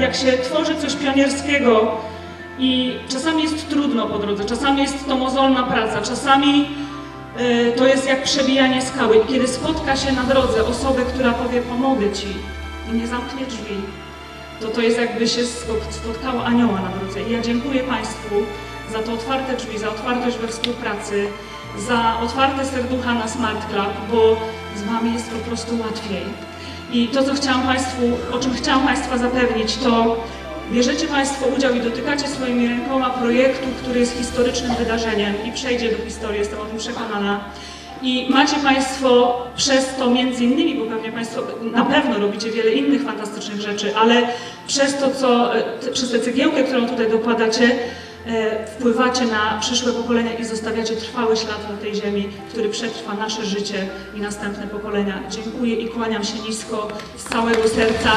jak się tworzy coś pionierskiego i czasami jest trudno po drodze, czasami jest to mozolna praca, czasami y, to jest jak przebijanie skały. I kiedy spotka się na drodze osobę, która powie pomogę Ci i nie zamknie drzwi, to to jest jakby się spot- spotkało anioła na drodze. I ja dziękuję Państwu za to otwarte drzwi, za otwartość we współpracy, za otwarte serducha na Smart Club, bo z Wami jest po prostu łatwiej. I to, co chciałam Państwu, o czym chciałam Państwa zapewnić, to bierzecie Państwo udział i dotykacie swoimi rękoma projektu, który jest historycznym wydarzeniem i przejdzie do historii, jestem o tym przekonana. I macie Państwo przez to między innymi, bo pewnie Państwo na pewno robicie wiele innych fantastycznych rzeczy, ale przez to, co, e, przez tę cegiełkę, którą tutaj dokładacie, wpływacie na przyszłe pokolenia i zostawiacie trwały ślad na tej ziemi, który przetrwa nasze życie i następne pokolenia. Dziękuję i kłaniam się nisko z całego serca.